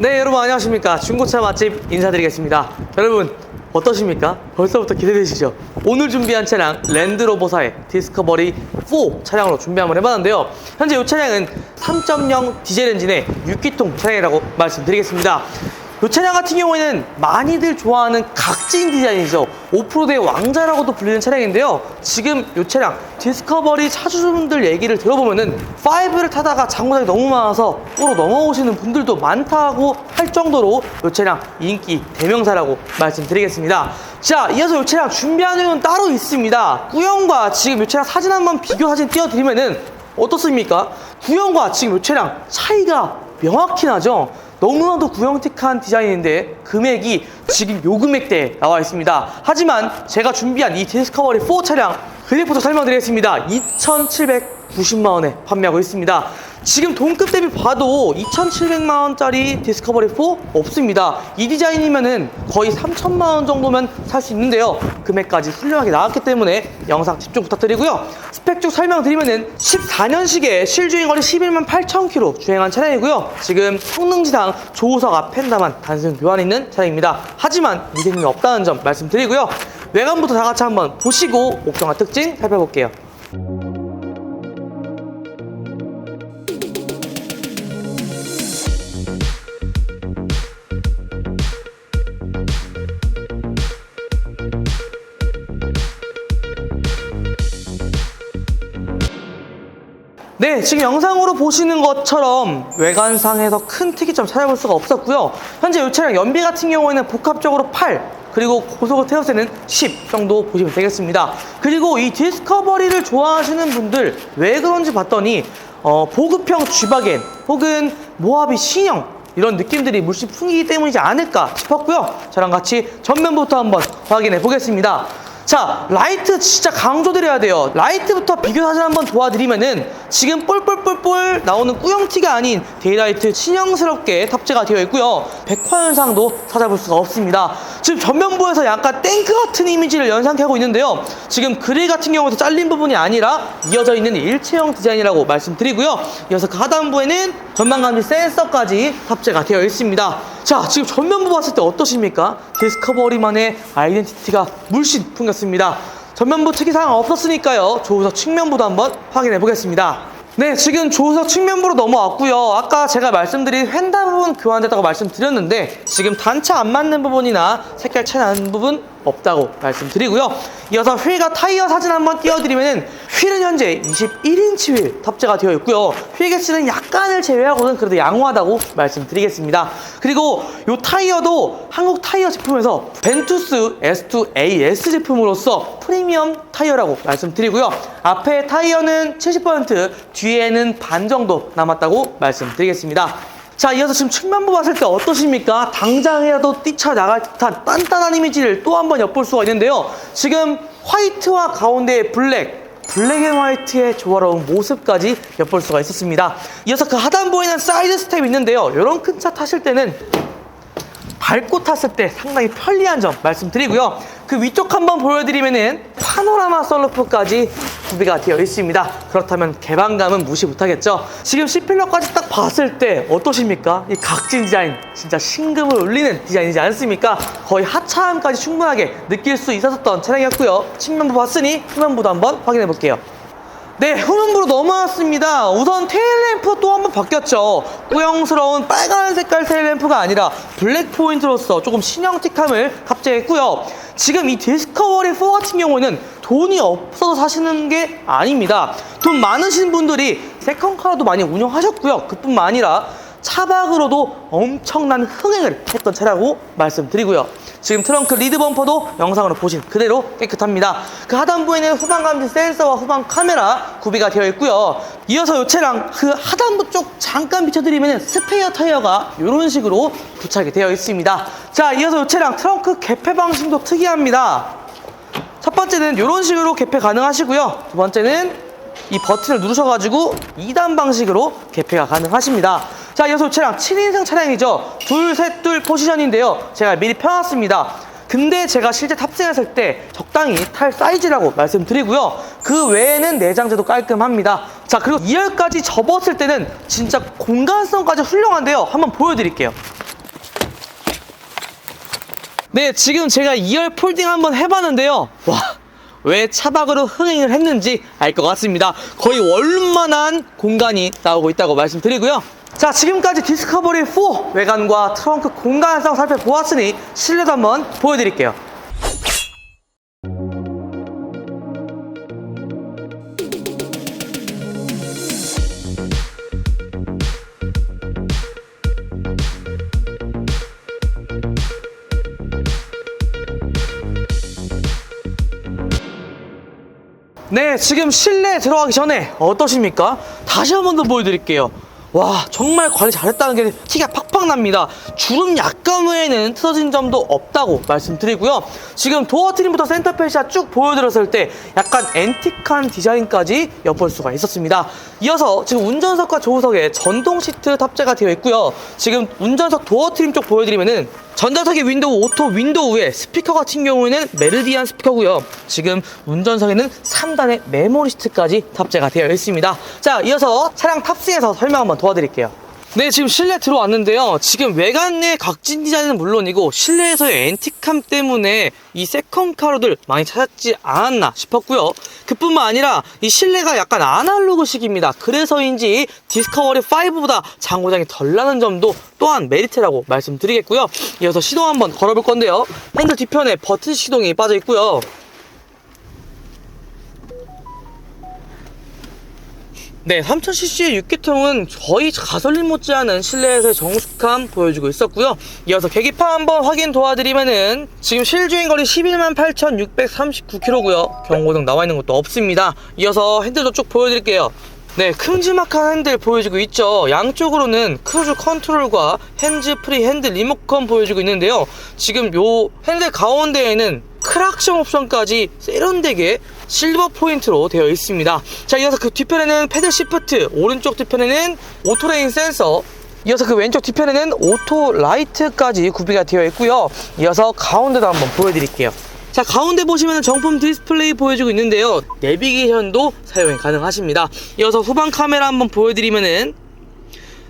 네 여러분 안녕하십니까 중고차 맛집 인사드리겠습니다 여러분 어떠십니까? 벌써부터 기대되시죠? 오늘 준비한 차량 랜드로버사의 디스커버리 4 차량으로 준비 한번 해봤는데요 현재 이 차량은 3.0 디젤 엔진의 6기통 차량이라고 말씀드리겠습니다 이 차량 같은 경우에는 많이들 좋아하는 각진 디자인이죠. 오프로드의 왕자라고도 불리는 차량인데요. 지금 이 차량 디스커버리 차주분들 얘기를 들어보면은 5를 타다가 장고장이 너무 많아서 또로 넘어오시는 분들도 많다고 할 정도로 이 차량 인기 대명사라고 말씀드리겠습니다. 자, 이어서 이 차량 준비한 이유는 따로 있습니다. 구형과 지금 이 차량 사진 한번 비교 사진 띄워드리면은 어떻습니까? 구형과 지금 이 차량 차이가 명확히 나죠? 너무나도 구형틱한 디자인인데 금액이 지금 요 금액대에 나와 있습니다. 하지만 제가 준비한 이 디스커버리 4 차량 금액부터 설명드리겠습니다. 2,790만 원에 판매하고 있습니다. 지금 동급 대비 봐도 2,700만 원짜리 디스커버리 4 없습니다. 이 디자인이면은 거의 3천만 원 정도면 살 수 있는데요. 금액까지 훌륭하게 나왔기 때문에 영상 집중 부탁드리고요. 스펙 쪽 설명드리면은 14년식에 실주행 거리 11만 8천 킬로 주행한 차량이고요. 지금 성능지상 조우석 앞 펜다만 단순 교환 있는 차량입니다. 하지만 미세님이 없다는 점 말씀드리고요. 외관부터 다 같이 한번 보시고 옵션과 특징 살펴볼게요. 네, 지금 영상으로 보시는 것처럼 외관상에서 큰 특이점 찾아볼 수가 없었고요. 현재 이 차량 연비 같은 경우에는 복합적으로 8, 그리고 고속을 태웠을 때는 10 정도 보시면 되겠습니다. 그리고 이 디스커버리를 좋아하시는 분들 왜 그런지 봤더니 어, 보급형 G바겐 혹은 모하비 신형 이런 느낌들이 물씬 풍기기 때문이지 않을까 싶었고요. 저랑 같이 전면부터 한번 확인해 보겠습니다. 자, 라이트 진짜 강조드려야 돼요. 라이트부터 비교 사진 한번 도와드리면은 지금 뿔뿔뿔뿔 나오는 꾸영티가 아닌 데이라이트 신형스럽게 탑재가 되어 있고요. 백화 현상도 찾아볼 수가 없습니다. 지금 전면부에서 약간 탱크 같은 이미지를 연상케 하고 있는데요. 지금 그릴 같은 경우도 잘린 부분이 아니라 이어져 있는 일체형 디자인이라고 말씀드리고요. 이어서 그 하단부에는 전방감지 센서까지 탑재가 되어 있습니다. 자, 지금 전면부 봤을 때 어떠십니까? 디스커버리만의 아이덴티티가 물씬 풍겼습니다. 전면부 특이사항 없었으니까요. 조우석 측면부도 한번 확인해 보겠습니다. 네, 지금 조우석 측면부로 넘어왔고요. 아까 제가 말씀드린 휀다 부분 교환됐다고 말씀드렸는데 지금 단차 안 맞는 부분이나 색깔 차이 나는 부분 없다고 말씀드리고요. 이어서 휠과 타이어 사진 한번 띄워드리면 휠은 현재 21인치 휠 탑재가 되어 있고요. 휠 개수는 약간을 제외하고는 그래도 양호하다고 말씀드리겠습니다. 그리고 이 타이어도 한국 타이어 제품에서 벤투스 S2AS 제품으로서 프리미엄 타이어라고 말씀드리고요. 앞에 타이어는 70%, 뒤에는 반 정도 남았다고 말씀드리겠습니다. 자, 이어서 지금 측면부 봤을 때 어떠십니까? 당장이라도 뛰쳐나갈 듯한 단단한 이미지를 또 한 번 엿볼 수가 있는데요. 지금 화이트와 가운데의 블랙, 블랙 앤 화이트의 조화로운 모습까지 엿볼 수가 있었습니다. 이어서 그 하단부에는 사이드 스텝이 있는데요. 이런 큰 차 타실 때는 밟고 탔을 때 상당히 편리한 점 말씀드리고요. 그 위쪽 한번 보여드리면은 파노라마 썬루프까지 구비가 되어 있습니다. 그렇다면 개방감은 무시 못하겠죠. 지금 C필러까지 딱 봤을 때 어떠십니까? 이 각진 디자인 진짜 신금을 울리는 디자인이지 않습니까? 거의 하차함까지 충분하게 느낄 수 있었던 차량이었고요. 측면부 봤으니 후면부도 한번 확인해 볼게요. 네, 후면부로 넘어왔습니다. 우선 테일램프 또 한 번 바뀌었죠. 꾸영스러운 빨간 색깔 테일램프가 아니라 블랙 포인트로서 조금 신형틱함을 탑재했고요. 지금 이 디스커버리 4 같은 경우는 돈이 없어서 사시는 게 아닙니다. 돈 많으신 분들이 세컨카도 많이 운영하셨고요. 그뿐만 아니라 차박으로도 엄청난 흥행을 했던 차라고 말씀드리고요. 지금 트렁크 리드 범퍼도 영상으로 보신 그대로 깨끗합니다. 그 하단부에는 후방 감지 센서와 후방 카메라 구비가 되어 있고요. 이어서 이 차량 그 하단부 쪽 잠깐 비춰드리면 스페어 타이어가 이런 식으로 부착이 되어 있습니다. 자, 이어서 이 차량 트렁크 개폐 방식도 특이합니다. 첫 번째는 이런 식으로 개폐 가능하시고요. 두 번째는 이 버튼을 누르셔가지고 2단 방식으로 개폐가 가능하십니다. 자, 이어서 이 차량 7인승 차량이죠. 둘, 셋, 둘 포지션인데요. 제가 미리 펴놨습니다. 근데 제가 실제 탑승했을 때 적당히 탈 사이즈라고 말씀드리고요. 그 외에는 내장재도 깔끔합니다. 자, 그리고 2열까지 접었을 때는 진짜 공간성까지 훌륭한데요. 한번 보여드릴게요. 네, 지금 제가 2열 폴딩 한번 해봤는데요. 와, 왜 차박으로 흥행을 했는지 알 것 같습니다. 거의 원룸만한 공간이 나오고 있다고 말씀드리고요. 자, 지금까지 디스커버리 4 외관과 트렁크 공간성 살펴보았으니 실내도 한번 보여드릴게요. 네, 지금 실내 들어가기 전에 어떠십니까? 다시 한 번 더 보여드릴게요. 와, 정말 관리 잘했다는 게 티가 팍팍 납니다. 주름 약간 외에는 틀어진 점도 없다고 말씀드리고요. 지금 도어 트림부터 센터 페시아 쭉 보여드렸을 때 약간 앤틱한 디자인까지 엿볼 수가 있었습니다. 이어서 지금 운전석과 조수석에 전동 시트 탑재가 되어 있고요. 지금 운전석 도어 트림 쪽 보여드리면은 전자석의 윈도우 오토 윈도우에 스피커 같은 경우에는 메르디안 스피커고요. 지금 운전석에는 3단의 메모리 시트까지 탑재가 되어 있습니다. 자, 이어서 차량 탑승해서 설명 한번 도와드릴게요. 네, 지금 실내 들어왔는데요. 지금 외관의 각진 디자인은 물론이고 실내에서의 앤틱함 때문에 이 세컨 카로들 많이 찾았지 않았나 싶었고요. 그뿐만 아니라 이 실내가 약간 아날로그식입니다. 그래서인지 디스커버리 5보다 장고장이 덜 나는 점도 또한 메리트라고 말씀드리겠고요. 이어서 시동 한번 걸어볼 건데요. 핸들 뒤편에 버튼 시동이 빠져 있고요. 네, 3000cc의 6기통은 거의 가솔린 못지않은 실내에서의 정숙함 보여주고 있었고요. 이어서 계기판 한번 확인 도와드리면은 지금 실주행 거리 11만 8,639km고요. 경고등 나와 있는 것도 없습니다. 이어서 핸들도 쭉 보여드릴게요. 네, 큼지막한 핸들 보여주고 있죠. 양쪽으로는 크루즈 컨트롤과 핸즈 프리 핸드 리모컨 보여주고 있는데요. 지금 요 핸들 가운데에는 크락션 옵션까지 세련되게 실버 포인트로 되어 있습니다. 자, 이어서 그 뒤편에는 패들 시프트, 오른쪽 뒤편에는 오토레인 센서, 이어서 그 왼쪽 뒤편에는 오토 라이트까지 구비가 되어 있고요. 이어서 가운데도 한번 보여드릴게요. 자, 가운데 보시면 정품 디스플레이 보여주고 있는데요. 내비게이션도 사용이 가능하십니다. 이어서 후방 카메라 한번 보여드리면은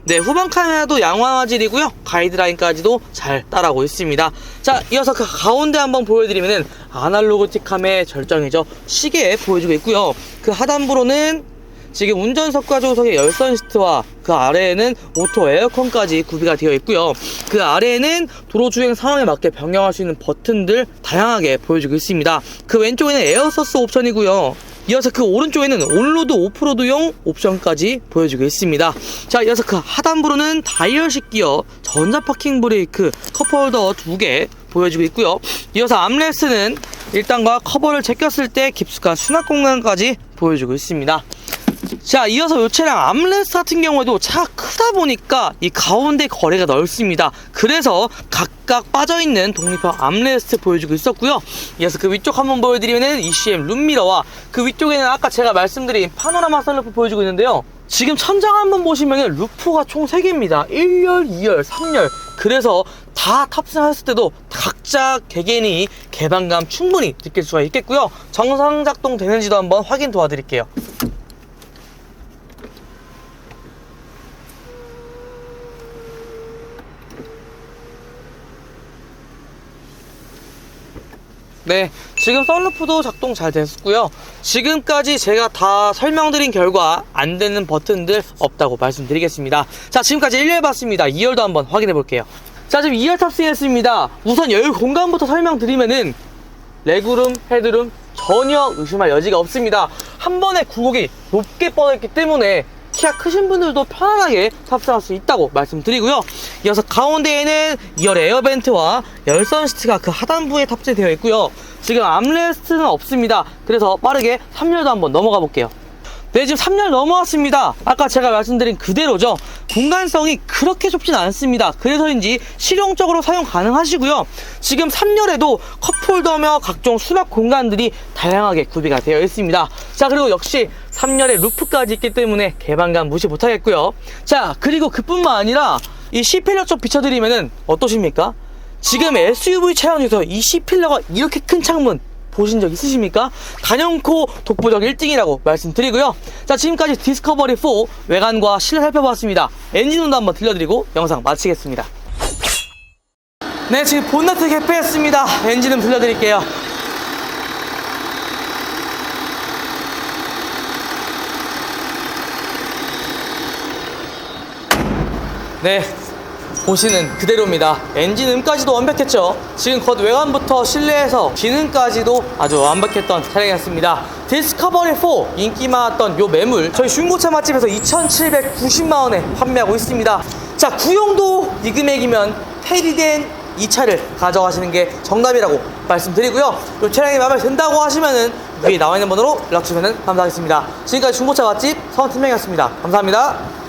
네, 후방 카메라도 양화 화질이고요. 가이드라인까지도 잘 따라오고 있습니다. 자, 이어서 그 가운데 한번 보여드리면은 아날로그틱함의 절정이죠. 시계 보여주고 있고요. 그 하단부로는 지금 운전석과 조석의 열선 시트와 그 아래에는 오토 에어컨까지 구비가 되어 있고요. 그 아래에는 도로 주행 상황에 맞게 변경할 수 있는 버튼들 다양하게 보여주고 있습니다. 그 왼쪽에는 에어서스 옵션이고요. 이어서 그 오른쪽에는 온로드 오프로드용 옵션까지 보여주고 있습니다. 자, 이어서 그 하단부로는 다이얼식 기어, 전자 파킹 브레이크, 컵홀더 두개 보여주고 있고요. 이어서 암레스트는 1단과 커버를 제꼈을 때 깊숙한 수납 공간까지 보여주고 있습니다. 자, 이어서 이 차량 암레스 같은 경우에도 차가 크다 보니까 이 가운데 거리가 넓습니다. 그래서 각각 빠져있는 독립형 암레스트 보여주고 있었고요. 이어서 그 위쪽 한번 보여드리면은 ECM 룸미러와 그 위쪽에는 아까 제가 말씀드린 파노라마 선루프 보여주고 있는데요. 지금 천장 한번 보시면은 루프가 총 3개입니다. 1열, 2열, 3열. 그래서 다 탑승했을 때도 각자 개개인이 개방감 충분히 느낄 수가 있겠고요. 정상 작동 되는지도 한번 확인 도와드릴게요. 네, 지금 썬루프도 작동 잘 됐고요. 지금까지 제가 다 설명드린 결과 안 되는 버튼들 없다고 말씀드리겠습니다. 자, 지금까지 1열 봤습니다. 2열도 한번 확인해 볼게요. 자, 지금 2열 탑승했습니다. 우선 열 공간부터 설명드리면은 레그룸, 헤드룸 전혀 의심할 여지가 없습니다. 한 번에 굴곡이 높게 뻗었기 때문에 키가 크신 분들도 편안하게 탑승할 수 있다고 말씀드리고요. 이어서 가운데에는 2열 에어벤트와 열선 시트가 그 하단부에 탑재되어 있고요. 지금 암레스트는 없습니다. 그래서 빠르게 3열도 한번 넘어가 볼게요. 네, 지금 3열 넘어왔습니다. 아까 제가 말씀드린 그대로죠. 공간성이 그렇게 좁진 않습니다. 그래서인지 실용적으로 사용 가능하시고요. 지금 3열에도 컵홀더며 각종 수납 공간들이 다양하게 구비가 되어 있습니다. 자, 그리고 역시 3열에 루프까지 있기 때문에 개방감 무시 못하겠고요. 자, 그리고 그뿐만 아니라 이 C필러 쪽 비춰드리면은 어떠십니까? 지금 SUV 차량 중에서 이 C필러가 이렇게 큰 창문 보신 적 있으십니까? 단연코 독보적 1등이라고 말씀드리고요. 자, 지금까지 디스커버리 4 외관과 실내 살펴봤습니다. 엔진음도 한번 들려드리고 영상 마치겠습니다. 네, 지금 본네트 개폐했습니다. 엔진음 들려드릴게요. 네, 보시는 그대로입니다. 엔진 음까지도 완벽했죠. 지금 겉 외관부터 실내에서 기능까지도 아주 완벽했던 차량이었습니다. 디스커버리 4 인기 많았던 요 매물 저희 중고차 맛집에서 2,790만 원에 판매하고 있습니다. 자, 구형도 이 금액이면 테리된 이 차를 가져가시는 게 정답이라고 말씀드리고요. 이 차량이 마음에 든다고 하시면은 위에 나와 있는 번호로 연락 주시면 감사하겠습니다. 지금까지 중고차 맛집 서원팀명이었습니다. 감사합니다.